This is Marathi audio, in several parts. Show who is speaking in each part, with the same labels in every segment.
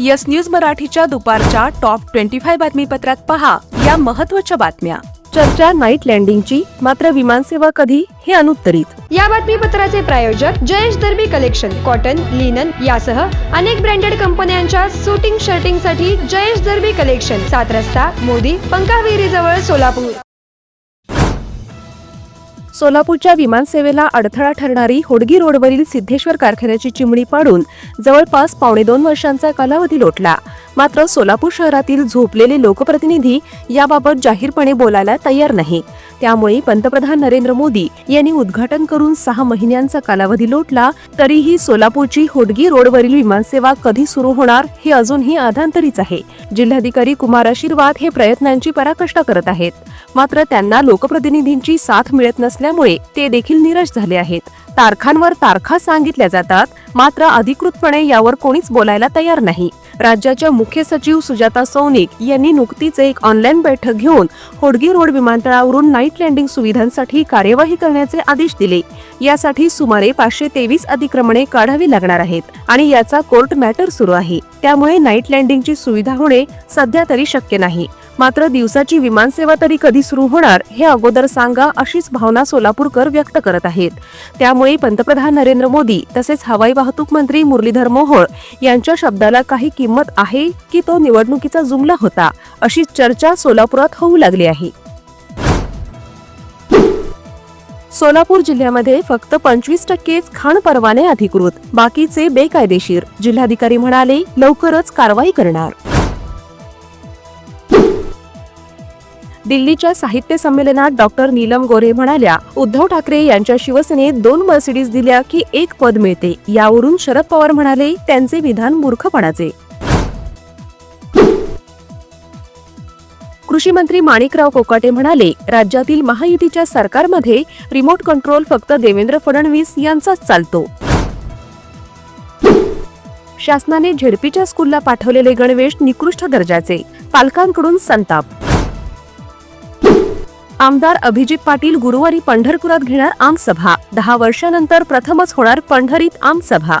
Speaker 1: यस न्यूज मराठीच्या दुपारच्या टॉप ट्वेंटी फाय बातमीपत्रात पहा या महत्त्वाच्या बातम्या. चर्चा नाईट लँडिंगची मात्र विमानसेवा कधी? हे अनुत्तरित.
Speaker 2: या बातमीपत्राचे प्रायोजक Jayesh Darbi collection cotton linen यासह अनेक ब्रँडेड कंपन्यांच्या सुटिंग शर्टिंगसाठी जयेश दर्बी कलेक्शन सात रस्ता मोदी पंकाविहिरी जवळ सोलापूर.
Speaker 1: सोलापूरच्या विमानसेवेला अडथळा ठरणारी होडगी रोडवरील सिद्धेश्वर कारखान्याची चिमणी पाडून जवळपास पावणे दोन वर्षांचा कालावधी लोटला. मात्र सोलापूर शहरातील झोपलेले लोकप्रतिनिधी याबाबत जाहीरपणे बोलायला तयार नाही. त्यामुळे पंतप्रधान नरेंद्र मोदी यांनी उद्घाटन करून सहा महिन्यांचा कालावधी लोटला तरीही सोलापूरची होडगी रोडवरील विमानसेवा कधी सुरू होणार हे अजूनही अधांतरीच आहे. जिल्हाधिकारी कुमार आशीर्वाद हे प्रयत्नांची पराकाष्ठा करत आहेत. मात्र त्यांना लोकप्रतिनिधींची साथ मिळत नसल्यामुळे ते देखील निराश झाले आहेत. तारखांवर तारखा सांगितल्या जातात मात्र अधिकृतपणे यावर कोणीच बोलायला तयार नाही. राज्याच्या मुख्य सचिव सुजाता सौनिक यांनी नुकतीच एक ऑनलाईन बैठक घेऊन होडगी रोड विमानतळावरून नाईट लँडिंग सुविधांसाठी कार्यवाही करण्याचे आदेश दिले. यासाठी सुमारे पाचशे तेवीस अतिक्रमणे काढावी लागणार आहेत आणि याचा कोर्ट मॅटर सुरू आहे. त्यामुळे नाईट लँडिंगची सुविधा होणे सध्या तरी शक्य नाही. मात्र दिवसाची विमानसेवा तरी कधी सुरू होणार हे अगोदर सांगा अशीच भावना सोलापूरकर व्यक्त करत आहेत. त्यामुळे पंतप्रधान नरेंद्र मोदी तसेच हवाई वाहतूक मंत्री मुरलीधर मोहोळ यांच्या शब्दाला काही किंमत आहे की तो निवडणुकीचा जुमला होता अशी चर्चा सोलापुरात होऊ लागली आहे. सोलापूर जिल्ह्यामध्ये फक्त पंचवीस टक्केच खाण परवाने अधिकृत बाकीचे बेकायदेशीर. जिल्हाधिकारी म्हणाले लवकरच कारवाई करणार. दिल्लीच्या साहित्य संमेलनात डॉक्टर नीलम गोरे म्हणाल्या उद्धव ठाकरे यांच्या शिवसेनेत दोन मर्सिडीज दिल्या की एक पद मिळते. यावरून शरद पवार म्हणाले त्यांचे विधान मूर्खपणाचे. कृषी मंत्री माणिकराव कोकाटे म्हणाले राज्यातील महायुतीच्या सरकारमध्ये रिमोट कंट्रोल फक्त देवेंद्र फडणवीस यांचाच चालतो. शासनाने झेडपीच्या स्कूलला पाठवलेले गणवेश निकृष्ट दर्जाचे. पालकांकडून संताप आमदार अभिजित पाटील गुरुवारी पंढरपुरात घेणार आमसभा. दहा वर्षानंतर प्रथमच होणार पंढरीत आमसभा.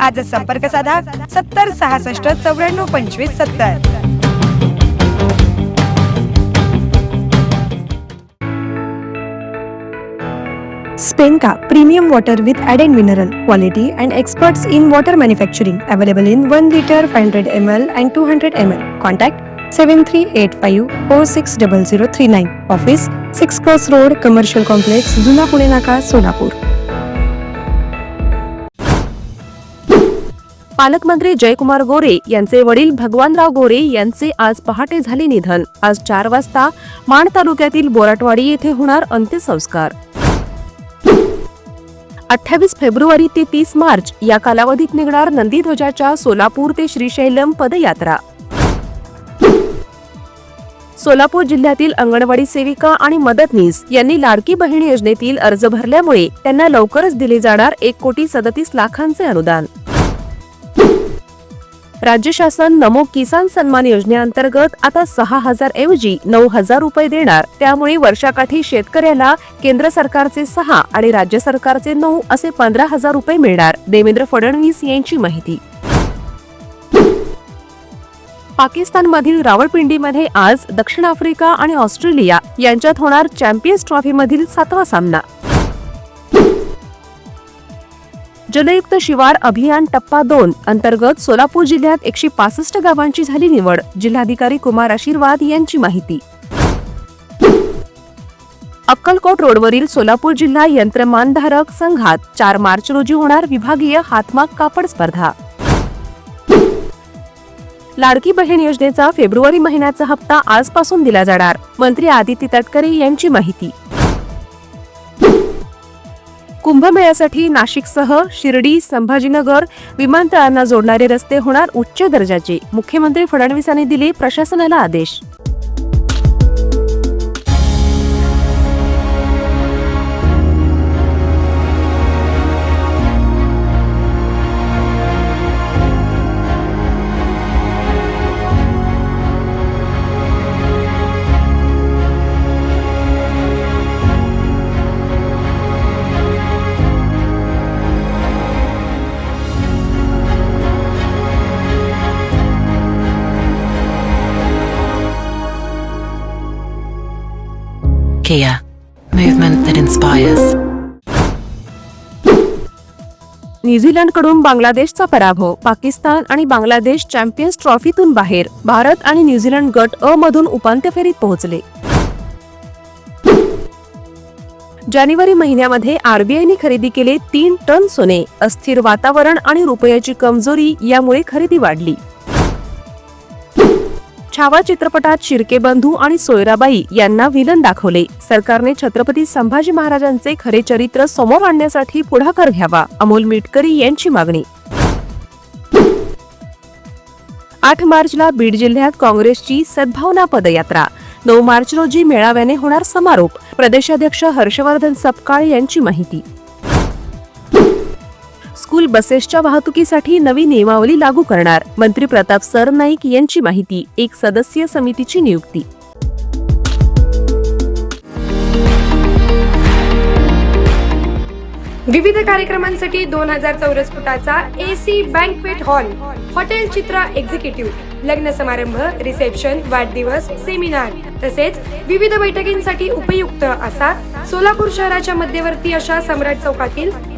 Speaker 2: आज संपर्क साधा सत्तर सहासष्ट चौऱ्याण्णव पंचवीस सत्तर.
Speaker 3: स्पेनका premium water with ad and mineral quality and experts in water manufacturing available in one litre five hundred M L and two hundred M L. Contact seven three
Speaker 2: eight five four six double zero three nine. Office six cross road commercial complex
Speaker 3: जुना पुणे नाका सोलापूर.
Speaker 1: पालकमंत्री जयकुमार गोरे यांचे वडील भगवानराव गोरे यांचे आज पहाटे झाले निधन. आज चार वाजता माण तालुक्यातील बोराटवाडी येथे होणार अंत्यसंस्कार. अठ्ठावीस फेब्रुवारी ते तीस मार्च या कालावधीत निघणार नंदीध्वजाच्या सोलापूर ते श्रीशैलम पदयात्रा. सोलापूर जिल्ह्यातील अंगणवाडी सेविका आणि मदतनीस यांनी लाडकी बहीण योजनेतील अर्ज भरल्यामुळे त्यांना लवकरच दिले जाणार एक कोटी सदतीस लाखांचे अनुदान. राज्य शासन नमो किसान सन्मान योजनेअंतर्गत आता सहा हजार ऐवजी नऊ हजार रुपये देणार. त्यामुळे वर्षाकाठी शेतकऱ्याला केंद्र सरकारचे सहा आणि राज्य सरकारचे नऊ असे पंधरा हजार रुपये मिळणार. देवेंद्र फडणवीस यांची माहिती. पाकिस्तानमधील रावळपिंडीमध्ये आज दक्षिण आफ्रिका आणि ऑस्ट्रेलिया यांच्यात होणार चॅम्पियन्स ट्रॉफीमधील सातवा सामना. जलयुक्त शिवार अभियान टप्पा दोन अंतर्गत सोलापूर जिल्ह्यात एकशे पासष्ट गावांची झाली निवड. जिल्हाधिकारी कुमार आशीर्वाद यांची माहिती. अक्कलकोट रोडवरील सोलापूर जिल्हा यंत्रमानधारक संघात चार मार्च रोजी होणार विभागीय हातमाग कापड स्पर्धा. लाडकी बहीण योजनेचा फेब्रुवारी महिन्याचा हप्ता आजपासून दिला जाणार मंत्री आदिती तटकरे यांची माहिती. कुंभमेळ्यासाठी नाशिकसह शिर्डी संभाजीनगर विमानतळांना जोडणारे रस्ते होणार उच्च दर्जाचे. मुख्यमंत्री फडणवीसांनी दिले प्रशासनाला आदेश.
Speaker 4: Kia, movement that inspires.
Speaker 1: न्यूझीलंडकडून बांगलादेशचा पराभव पाकिस्तान आणि बांगलादेश चॅम्पियन्स ट्रॉफीतून बाहेर भारत आणि न्यूझीलंड गट अ मधून उपांत्य फेरीत पोहोचले. जानेवारी महिन्यामध्ये आरबीआयने खरेदी केले तीन टन सोने. अस्थिर वातावरण आणि रुपयाची कमजोरी यामुळे खरेदी वाढली. छावा चित्रपटात शिर्के बंधू आणि सोयराबाई यांना विलन दाखवले. सरकारने छत्रपती संभाजी महाराजांचे खरे चरित्र समोर आणण्यासाठी पुढाकार घ्यावा अमोल मिटकरी यांची मागणी. आठ मार्चला बीड जिल्ह्यात काँग्रेसची सद्भावना पदयात्रा. नऊ मार्च रोजी मेळाव्याने होणार समारोप. प्रदेशाध्यक्ष हर्षवर्धन सपकाळ यांची माहिती. स्कूल बसेसच्या वाहतुकीसाठी नवी नियमावली लागू करणार. मंत्री प्रताप सरनाईक यांची माहिती. एक सदस्यीय समितीची नियुक्ती.
Speaker 2: विविध कार्यक्रमांसाठी दोन हजार चौरस फुटाचा AC banquet hall hotel Chitra executive लग्न समारंभ रिसेप्शन वाढदिवस सेमिनार तसेच विविध बैठकींसाठी उपयुक्त असा सोलापूर शहराच्या मध्यवर्ती अशा सम्राट चौकातील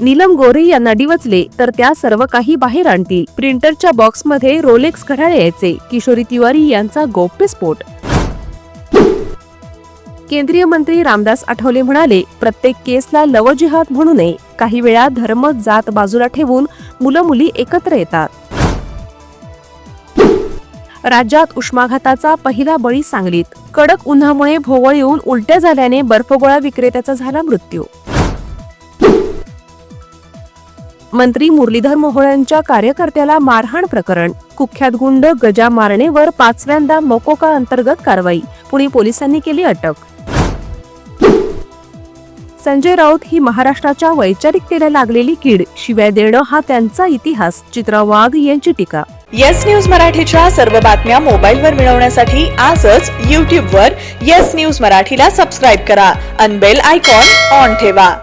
Speaker 1: नीलम गोरे यांना डिवचले तर त्या सर्व काही बाहेर आणतील. प्रिंटरच्या बॉक्समध्ये रोलेक्स घड्याळे यायचे. किशोरी तिवारी यांचा गौप्यस्फोट केंद्रीय मंत्री रामदास आठवले म्हणाले प्रत्येक केसला लवजिहाद म्हणू नये. काही वेळा धर्म जात बाजूला ठेवून मुलं मुली एकत्र येतात. राज्यात उष्माघाताचा पहिला बळी सांगलीत. कडक उन्हामुळे भोवळ येऊन उलट्या झाल्याने बर्फगोळा विक्रेत्याचा झाला मृत्यू. मंत्री मुरलीधर मोहोळ यांच्या कार्यकर्त्याला मारहाण प्रकरण. कुख्यात गुंड गजा मारणेवर पाचव्यांदा मोकोका अंतर्गत कारवाई. पुणे पोलिसांनी केली अटक. संजय राऊत ही महाराष्ट्राच्या वैचारिकतेला लागलेली कीड. शिव्या देणं हा त्यांचा इतिहास. चित्रा वाघ यांची टीका.
Speaker 5: येस न्यूज मराठीच्या सर्व बातम्या मोबाईलवर मिळवण्यासाठी आजच यूट्यूबवर येस न्यूज मराठीला सबस्क्राईब करा. अनबेल आयकॉन ऑन ठेवा.